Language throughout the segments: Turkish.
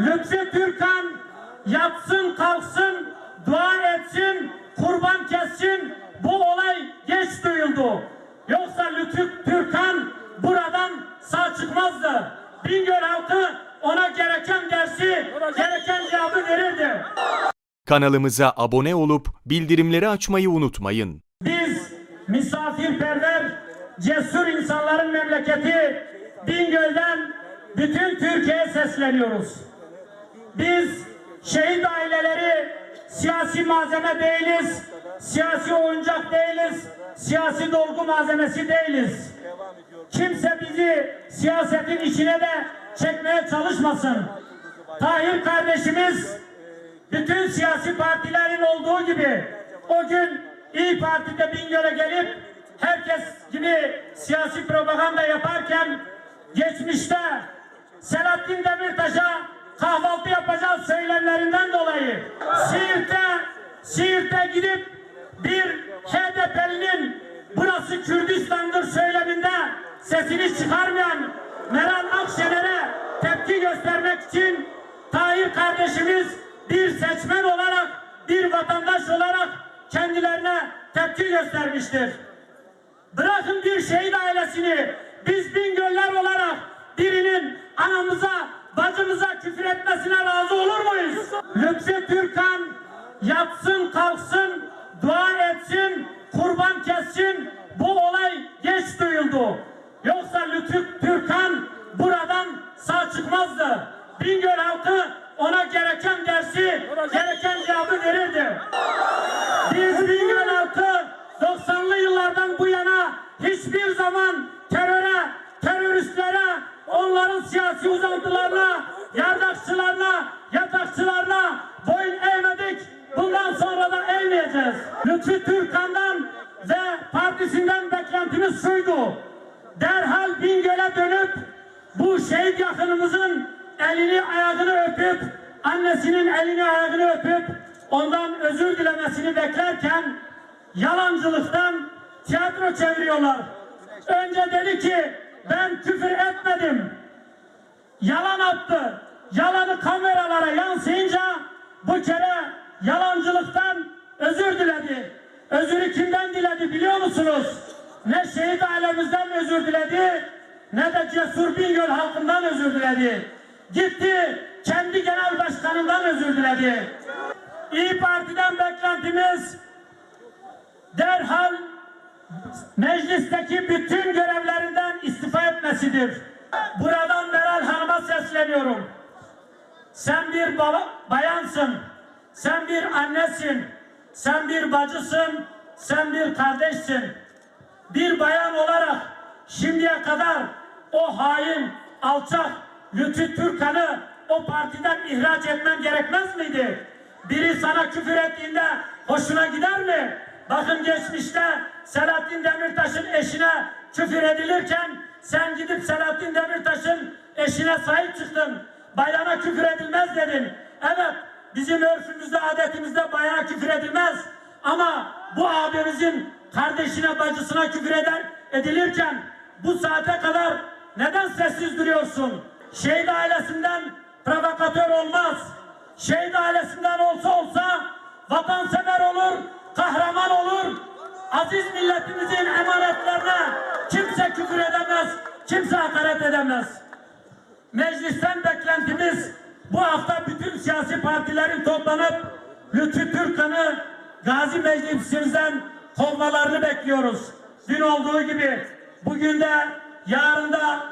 Lütfi Türkan yatsın kalksın, dua etsin, kurban kessin. Bu olay geç duyuldu. Yoksa Lütfi Türkan buradan sağ çıkmazdı. Bingöl halkı ona gereken dersi, gereken cevabı verirdi. Kanalımıza abone olup bildirimleri açmayı unutmayın. Biz misafirperver, cesur insanların memleketi Bingöl'den bütün Türkiye'ye sesleniyoruz. Biz şehit aileleri siyasi malzeme değiliz, siyasi oyuncak değiliz, siyasi dolgu malzemesi değiliz. Kimse bizi siyasetin içine de çekmeye çalışmasın. Tahir kardeşimiz bütün siyasi partilerin olduğu gibi o gün İyi Parti'de Bingöl'e gelip herkes gibi siyasi propaganda yaparken geçmişte söylemlerinden dolayı Siirt'te Siirt'te gidip bir HDP'linin burası Kürdistan'dır söyleminde sesini çıkarmayan Meral Akşener'e tepki göstermek için Tahir kardeşimiz bir seçmen olarak, bir vatandaş olarak kendilerine tepki göstermiştir. Bırakın bir şehit ailesini, biz Bingöller olarak birinin anamıza, bacımıza küfür etmesine razı olur muyuz? Lütfi Türkan yatsın kalksın, dua etsin, kurban kessin. Bu olay geç duyuldu. Yoksa Lütfi Türkan buradan sağ çıkmazdı. Bingöl halkı ona gereken dersi, gereken cevabı verirdi. Biz Bingöl halkı 90'lı yıllardan bu yana hiçbir zaman onların siyasi uzantılarına, yardakçılarına, yatakçılarına boyun eğmedik. Bundan sonra da eğmeyeceğiz. Lütfi Türkan'dan ve partisinden beklentimiz şuydu. Derhal Bingöl'e dönüp bu şehit yakınımızın elini ayağını öpüp annesinin elini ayağını öpüp ondan özür dilemesini beklerken yalancılıktan tiyatro çeviriyorlar. Önce dedi ki ben küfür etmedim. Yalan attı. Yalanı kameralara yansıyınca bu kere yalancılıktan özür diledi. Özürü kimden diledi biliyor musunuz? Ne şehit ailemizden özür diledi ne de Cesur Bingöl halkından özür diledi. Gitti kendi genel başkanından özür diledi. İyi Parti'den beklentimiz derhal meclisteki bütün görevlerinden istifa etmesidir. Hanım'a sesleniyorum. Sen bir bayansın, sen bir annesin, sen bir bacısın, sen bir kardeşsin. Bir bayan olarak şimdiye kadar o hain, alçak Lütfü Türkan'ı o partiden ihraç etmen gerekmez miydi? Biri sana küfür ettiğinde hoşuna gider mi? Bakın geçmişte Selahattin Demirtaş'ın eşine küfür edilirken sen gidip Selahattin Demirtaş'ın eşine sahip çıktın. Bayana küfür edilmez dedin. Evet bizim örfümüzde adetimizde bayana küfür edilmez. Ama bu abimizin kardeşine bacısına küfür eder, edilirken bu saate kadar neden sessiz duruyorsun? Şehit ailesinden provokatör olmaz. Şehit ailesinden olsa olsa vatansever olur, kahraman olur. Aziz milletimizin emanetlerine kimse küfür edemez, kimse hakaret edemez. Meclisten beklentimiz bu hafta bütün siyasi partilerin toplanıp Lütfü Türkan'ı Gazi Meclisimizden kovmalarını bekliyoruz. Dün olduğu gibi bugün de yarın da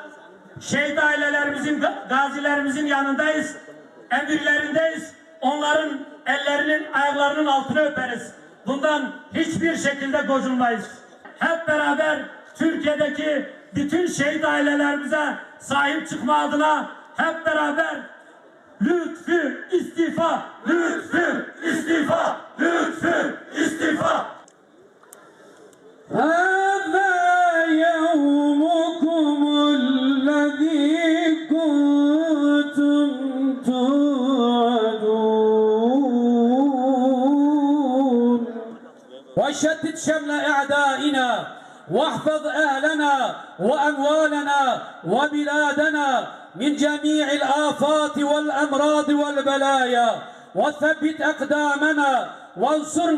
şehit ailelerimizin, gazilerimizin yanındayız. Emirlerindeyiz. Onların ellerinin, ayaklarının altını öperiz. Bundan hiçbir şekilde gocunmayız. Hep beraber Türkiye'deki bütün şehit ailelerimize sahip çıkma adına hep beraber lütfü istifa, lütfü istifa, lütfü istifa. Hâzâ yevmukumul lezî kuntum tu'adûn. Ve şeddid şemle e'dâina. واحفظ أهلنا وأموالنا وبلادنا من جميع الآفات والأمراض والبلايا وثبت أقدامنا وانصرنا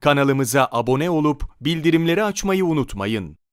Kanalımıza abone olup bildirimleri açmayı unutmayın.